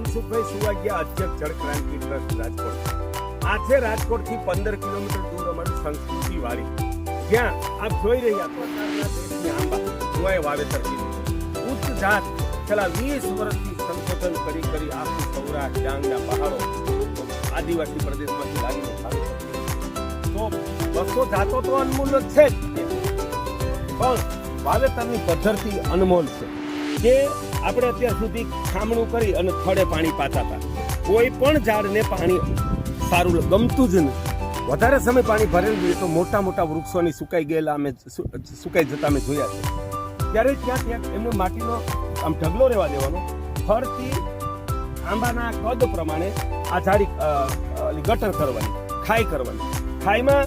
મનસુખભાઈ સુવાગિયા અધ્યક્ષ જળ ટ્રસ્ટ રાજકોટ. આજે રાજકોટથી પંદર કિલોમીટર દૂર અમારું સંસ્કૃતિ વાળી જ્યાં આપ જોઈ રહ્યા પ્રકારના દેશની આંબા જોવાય વાવેતર કર્યું ઉચ્ચ જાત, છેલ્લા વીસ વર્ષથી સંશોધન કરી કરી આખું સૌરાષ્ટ્ર, ડાંગના પહાડો આદિવાસી પ્રદેશમાંથી લાવીને વાવેતર તો બસો જાતો તો અનમૂલ જ છે જ. પણ વાવેતરની પદ્ધતિ અનમોલ છે. કે આપણે અત્યાર સુધી ખામણું કરી અને થડે પાણી પાતા હતા. કોઈ પણ ઝાડને પાણી સારું ગમતું જ નથી. વધારે સમય પાણી ભરેલું જોઈએ તો મોટા મોટા વૃક્ષોની સુકાઈ ગયેલા અમે સુકાઈ જતા અમે જોયા છે. ત્યારે ત્યાં ત્યાં એમને માટીનો આમ ઢગલો રહેવા દેવાનો. ફરતી આંબાના કદ પ્રમાણે આ ઓલી ગટર કરવાની, ખાઈ કરવાની. ખાઈમાં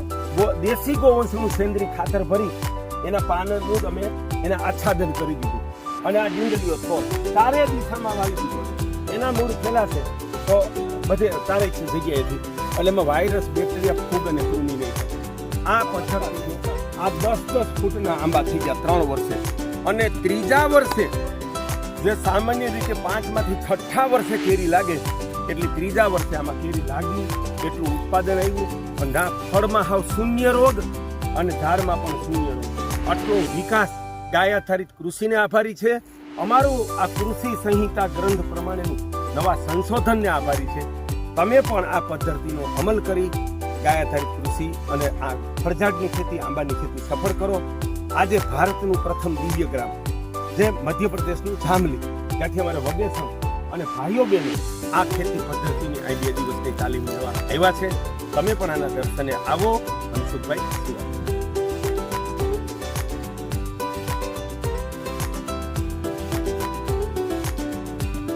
દેશી ગોવંશનું સેન્દ્રી ખાતર ભરી એના પાનનું અમે એને આચ્છાદન કરી દીધું. અને આ ડીંડલીઓ છોડ. ચારે દિશામાં વાવી દીધો એના મૂળ ફેલાશે તો બધે ચારે જગ્યાએથી, એટલે એમાં વાયરસ બેક્ટેરિયા ફૂગ અને કૃમિ નહીં. આ પથ્થર આ દસ દસ ફૂટના આંબા થઈ ગયા ત્રણ વર્ષે. અને ત્રીજા વર્ષે, જે સામાન્ય રીતે પાંચમાંથી છઠ્ઠા વર્ષે કેરી લાગે, એટલી ત્રીજા વર્ષે આમાં કેરી લાગી, એટલું ઉત્પાદન આવ્યું. અને ના ફળમાં હાવ શૂન્ય રોગ અને ઝાડમાં પણ શૂન્ય રોગ. આટલો વિકાસ ગાય આધારિત કૃષિને આભારી છે. અમારું આ કૃષિ સંહિતા ગ્રંથ પ્રમાણેનું નવા સંશોધનને આભારી છે. તમે પણ આ પદ્ધતિનો અમલ કરી ગાય આધારિત કૃષિ અને આ ફળઝાડની ખેતી, આંબાની ખેતી સફળ કરો. આજે ભારતનું પ્રથમ દિવ્ય ગ્રામ જે મધ્યપ્રદેશનું જામલી ત્યાંથી અમારે વગેસમ અને ભાઈઓ બહેનો આ ખેતી પદ્ધતિની આ બે દિવસની તાલીમ લેવા આવ્યા છે. તમે પણ આના દર્શને આવો. મનસુખભાઈ શિવા